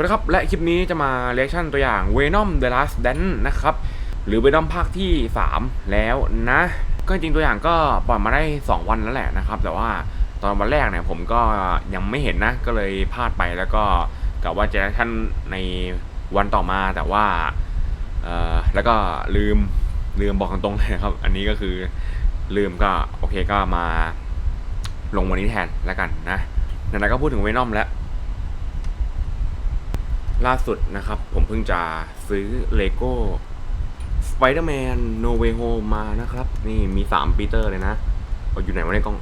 วัสดีครับ และคลิปนี้จะมาเรีแอคชั่นตัวอย่าง Venom The Last Dance นะครับ หรือ Venom ภาคที่ 3 แล้วนะ ก็จริงตัวอย่างก็ปล่อยมาได้ 2 วันแล้วแหละนะครับ แต่ว่าตอนวันแรกเนี่ยผมก็ยังไม่เห็นนะ ก็เลยพลาดไปแล้วก็กะว่าจะเรีแอคชั่นในวันต่อมาแต่ว่าเอ่อแล้วก็ลืมลืมบอกตรงๆเลยครับ อันนี้ก็คือลืมก็โอเคก็มาลงวันนี้แทนแล้วกันนะไหนๆก็พูดถึงเวนอมแล้ว ล่าสุดนะครับ ผมเพิ่งจะซื้อเลโก้ Spider-Man No Way Home มานะครับ นี่มี3ปีเตอร์เลยนะเอาอยู่ไหนวะในกล้อง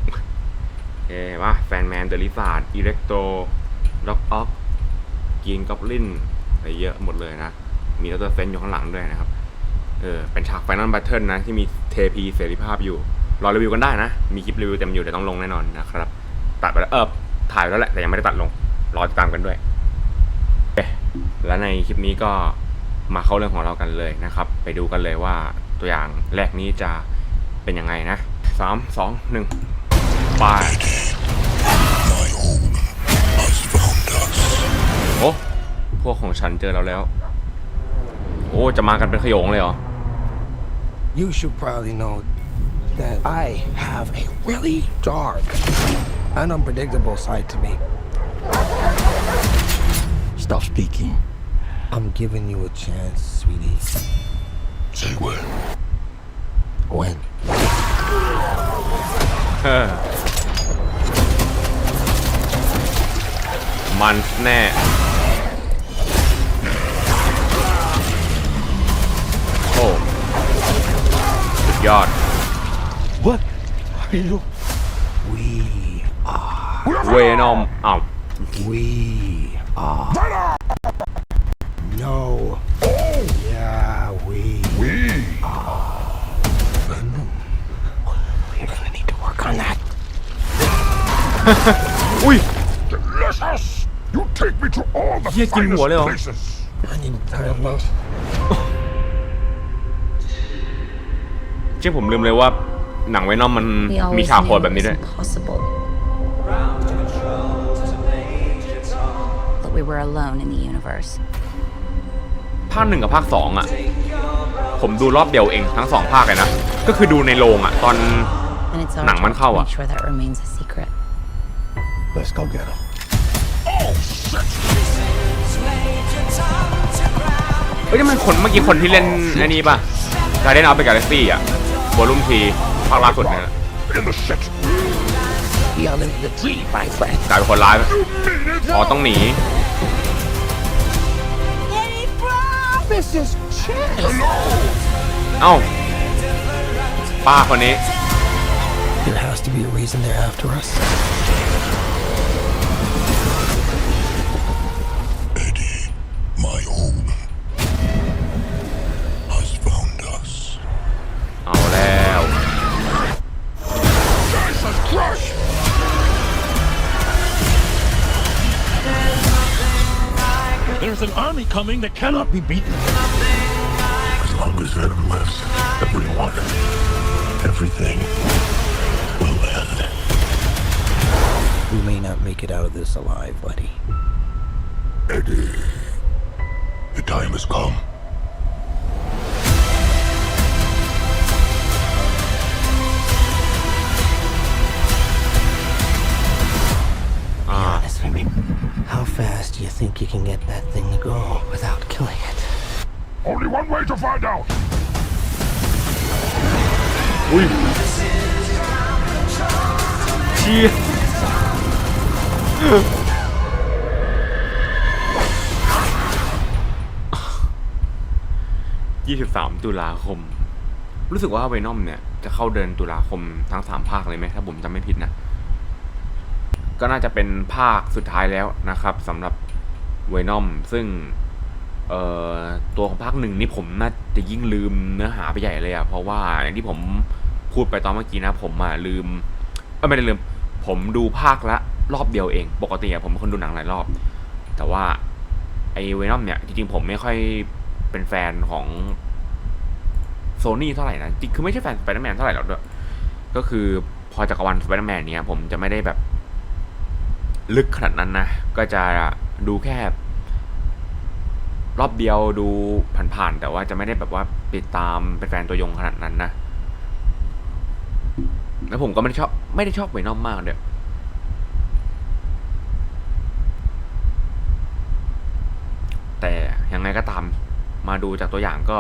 เอว่าแฟนแมนเดลิซาร์ดอิเล็กโตล็อกออฟกีนกอบลินอะไรเยอะหมดเลยนะ มีดรเซนอยู่ข้างหลังด้วยนะครับ เออ เป็นฉากไฟนอลบัตเทิลนะ ที่มีเทพีเสรีภาพอยู่ รอรีวิวกันได้นะ มีคลิปรีวิวเต็มอยู่เดี๋ยวต้องลงแน่นอนนะครับ ตัดไปแล้ว เออถ่ายไปแล้วแหละ แต่ยังไม่ได้ตัดลง รอติดตามกันด้วย และในคลิปนี้ก็มาเข้าเรื่องของเรากันเลยนะครับ ไปดูกันเลยว่าตัวอย่างแรกนี้จะเป็นยังไงนะสามสองหนึ่งไปโอ้พวกของฉันเจอเราแล้ว โอ้จะมากันเป็นขโยงเลยเหรอ You should probably know that I have a really dark and unpredictable side to me. Stop speaking. I'm giving you a chance, sweetie. Say when. When? เออมันแน่โอ้สุดยอด What are you? We are. เวนอมอ้าว We are. No. Yeah, we. We. Venom. We're gonna need to work on that. อุ้ย Delicious. You take me to all the Yes, you finest will, Leo. places. I need time out. เชื่อผมลืมเลยว่าหนังเวนอมมัน We มี always ฉากโหด knew แบบ it นี้ was ด้วย impossible. That we were alone in the universe. ภาคหนึ่งกับภาคสองอะ ผมดูรอบเดียวเองทั้งสองภาคเลยนะ ก็คือดูในโรงอะ ตอน And it's our Nang man job to เข้าอะ make sure that remains a secret. Let's go get him. Oh shit! เอ้ยนี่มันคนเมื่อกี้คนที่เล่นไอ้นี่ป่ะการเล่นเอาไปกาแล็กซี่อะวอลุ่มทีภาคล่าสุดเนี่ย In the shit. Beyond into the tree, my friend. กลายเป็นคนร้ายไป You mean it? อ๋อ ต้องหนี This is chance. เอ้า ป้าคนนี้ There has to be a reason they're after us. Eddie, my own, has found us. เอาแล้ว Jesus Christ! There's an army coming that cannot be beaten. As long as Venom lives, everyone, everything will end. We may not make it out of this alive, buddy. Eddie, the time has come. To find out. อุ้ยเชี่ยยี่สิบสามตุลาคม รู้สึกว่าเวนอมเนี่ย จะเข้าเดือนตุลาคมทั้งสามภาคเลยไหมถ้าผมจำไม่ผิดนะ ก็น่าจะเป็นภาคสุดท้ายแล้วนะครับสำหรับเวนอมซึ่ง เอ่อตัวของภาคหนึ่งนี่ผมน่าจะยิ่งลืมเนื้อหาไปใหญ่เลยอะเพราะว่าอย่างที่ผมพูดไปตอนเมื่อกี้นะ ผมอะลืมเออไม่ได้ลืม ผมดูภาคละรอบเดียวเอง ปกติอะผมเป็นคนดูหนังหลายรอบ แต่ว่าไอเวนอมเนี่ยจริงๆผมไม่ค่อยเป็นแฟนของโซนี่เท่าไหร่นะจริงคือไม่ใช่แฟนสไปเดอร์แมนเท่าไหร่หรอกด้วยก็คือพอจักรวาลสไปเดอร์แมนเนี่ยผมจะไม่ได้แบบ ลึกขนาดนั้นนะ ก็จะดูแค่ รอบเดียวดูผ่านๆแต่ว่าจะไม่ได้แบบว่าติดตามเป็นแฟนตัวยงขนาดนั้นนะ แล้วผมก็ไม่ได้ชอบไม่ได้ชอบเวนอมมากเด้อแต่ยังไงก็ตามมาดูจากตัวอย่างก็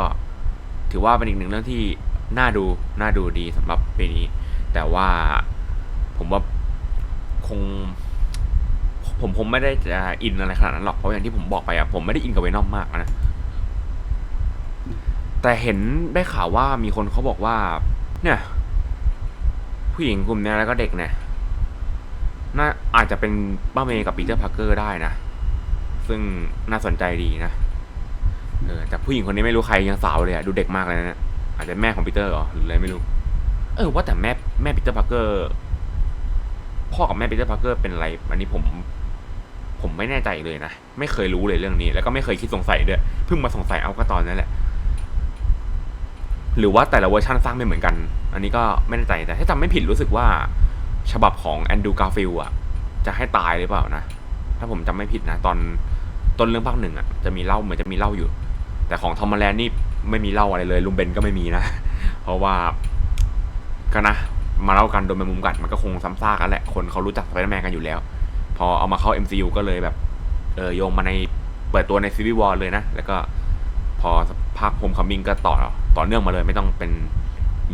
ถือว่าเป็นอีกหนึ่งเรื่องที่น่าดูน่าดูดีสำหรับปีนี้ แต่ว่าผมว่าคง ผมผมไม่ได้จะอินอะไรขนาดนั้นหรอกเพราะอย่างที่ผมบอกไปอะผมไม่ได้อินกับเวนอมมากนะแต่เห็นได้ข่าวว่ามีคนเขาบอกว่า เนี่ย ผู้หญิงกลุ่มนี้แล้วก็เด็กเนี่ยน่าอาจจะเป็นป้าเมย์กับปีเตอร์พาร์เกอร์ได้นะ ซึ่งน่าสนใจดีนะเออแต่ผู้หญิงคนนี้ไม่รู้ใครยังสาวเลยอะดูเด็กมากเลยนะอาจจะแม่ของปีเตอร์หรอหรืออะไรไม่รู้ เออว่าแต่แม่แม่ปีเตอร์พาร์เกอร์พ่อกับแม่ปีเตอร์พาร์เกอร์เป็นอะไร อันนี้ผม ผมไม่แน่ใจเลยนะ ไม่เคยรู้เลยเรื่องนี้ แล้วก็ไม่เคยคิดสงสัยด้วยเพิ่งมาสงสัยเอาก็ตอนนั้นแหละ หรือว่าแต่ละเวอร์ชันสร้างไม่เหมือนกัน อันนี้ก็ไม่แน่ใจแต่ถ้าจำไม่ผิดรู้สึกว่า ฉบับของแอนดูการ์ฟิลอะจะให้ตายหรือเปล่านะ ถ้าผมจำไม่ผิดนะ ตอนต้นเรื่องภาคหนึ่งอะจะมีเล่าเหมือนจะมีเล่าอยู่ แต่ของทอมมาแลนนี่ไม่มีเล่าอะไรเลยลุงเบนก็ไม่มีนะ เพราะว่าก็นะมาเล่ากันโดยแมงมุมกัดมันก็คงซ้ำซากกันแหละคนเขารู้จักสไปเดอร์แมนกันอยู่แล้ว พอเอามาเข้า MCU ก็เลยแบบ เออโยงมาในเปิดตัวในซีรีส์วอลเลยนะ แล้วก็พอภาคโฮมคัมมิ่งก็ต่อต่อเนื่องมาเลยไม่ต้องเป็น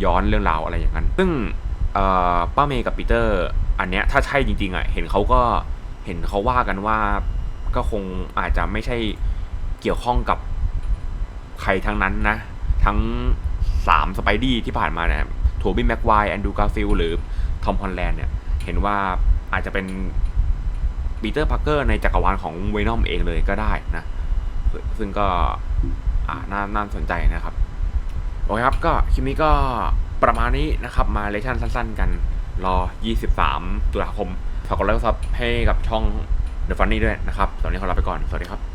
ย้อนเรื่องราวอะไรอย่างนั้น ซึ่งป้าเมย์กับปีเตอร์ อันเนี้ยถ้าใช่จริงๆอะเห็นเขาก็เห็นเขาว่ากันว่าก็คงอาจจะไม่ใช่เกี่ยวข้องกับใครทั้งนั้นนะ ทั้งสามสไปดี้ที่ผ่านมาเนี่ยโทบี้แม็กไวแอนดูการ์ฟิลหรือทอมฮอลแลนด์เนี่ย เห็นว่าอาจจะเป็น ปีเตอร์พาร์เกอร์ในจักรวาลของเวนอมเองเลยก็ได้นะ ซึ่งก็น่าน่าสนใจนะครับ โอเคครับ ก็คลิปนี้ก็ประมาณนี้นะครับมาเลชั่นสั้นๆกันรอ 23 ตุลาคมฝากกดไลค์ซับให้กับช่อง The Funny ด้วยนะครับ ตอนนี้ขอลาไปก่อน สวัสดีครับ